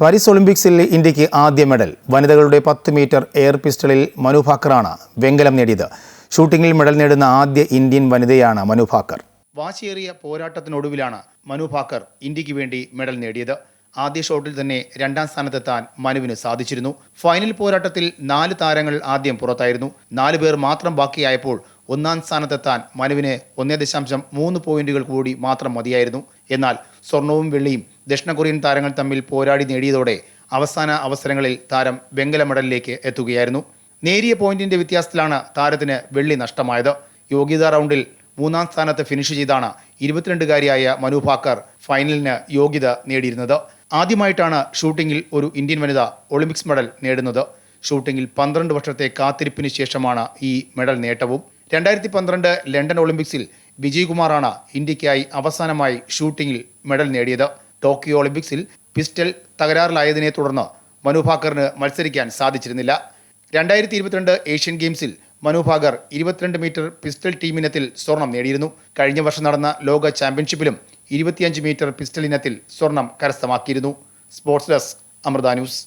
Paris ഒളിമ്പിക്സിൽ ഇന്ത്യയ്ക്ക് ആദ്യ മെഡൽ. വനിതകളുടെ പത്ത് മീറ്റർ എയർ പിസ്റ്റളിൽ മനു ഭാക്കറാണ് വെങ്കലം നേടിയത്. ഷൂട്ടിംഗിൽ മെഡൽ നേടുന്ന ആദ്യ ഇന്ത്യൻ വനിതയാണ് മനു ഭാക്കർ. വാശിയേറിയ പോരാട്ടത്തിനൊടുവിലാണ് മനു ഭാക്കർ ഇന്ത്യയ്ക്ക് വേണ്ടി മെഡൽ നേടിയത്. ആദ്യ ഷോട്ടിൽ തന്നെ രണ്ടാം സ്ഥാനത്തെത്താൻ മനുവിന് സാധിച്ചിരുന്നു. ഫൈനൽ പോരാട്ടത്തിൽ നാല് താരങ്ങൾ ആദ്യം പുറത്തായിരുന്നു. നാല് പേർ മാത്രം ബാക്കിയായപ്പോൾ ഒന്നാം സ്ഥാനത്തെത്താൻ മനുവിന് ഒന്നേ ദശാംശം മൂന്ന് പോയിന്റുകൾ കൂടി മാത്രം മതിയായിരുന്നു. എന്നാൽ സ്വർണവും വെള്ളിയും ദക്ഷിണ കൊറിയൻ താരങ്ങൾ തമ്മിൽ പോരാടി നേടിയതോടെ അവസാന അവസരങ്ങളിൽ താരം വെങ്കല മെഡലിലേക്ക് എത്തുകയായിരുന്നു. നേരിയ പോയിന്റിന്റെ വ്യത്യാസത്തിലാണ് താരത്തിന് വെള്ളി നഷ്ടമായത്. യോഗ്യതാ റൗണ്ടിൽ മൂന്നാം സ്ഥാനത്ത് ഫിനിഷ് ചെയ്താണ് ഇരുപത്തിരണ്ടുകാരിയായ മനു ഭാക്കർ ഫൈനലിന് യോഗ്യത നേടിയിരുന്നത്. ആദ്യമായിട്ടാണ് ഷൂട്ടിങ്ങിൽ ഒരു ഇന്ത്യൻ വനിത ഒളിമ്പിക്സ് മെഡൽ നേടുന്നത്. ഷൂട്ടിങ്ങിൽ പന്ത്രണ്ട് വർഷത്തെ കാത്തിരിപ്പിന് ശേഷമാണ് ഈ മെഡൽ നേട്ടവും. രണ്ടായിരത്തി പന്ത്രണ്ട് ലണ്ടൻ ഒളിമ്പിക്സിൽ വിജയ്കുമാറാണ് ഇന്ത്യക്കായി അവസാനമായി ഷൂട്ടിങ്ങിൽ മെഡൽ നേടിയത്. ടോക്കിയോ ഒളിമ്പിക്സിൽ പിസ്റ്റൽ തകരാറിലായതിനെ തുടർന്ന് മനുഭാക്കറിന് മത്സരിക്കാൻ സാധിച്ചിരുന്നില്ല. രണ്ടായിരത്തി ഇരുപത്തിരണ്ട് ഏഷ്യൻ ഗെയിംസിൽ മനുഭാഗർ ഭാക്കർ ഇരുപത്തിരണ്ട് മീറ്റർ പിസ്റ്റൽ ടീമിനത്തിൽ സ്വർണം നേടിയിരുന്നു. കഴിഞ്ഞ വർഷം നടന്ന ലോക ചാമ്പ്യൻഷിപ്പിലും ഇരുപത്തിയഞ്ച് മീറ്റർ പിസ്റ്റൽ ഇനത്തിൽ സ്വർണം കരസ്ഥമാക്കിയിരുന്നു. Sports desk Amrita news.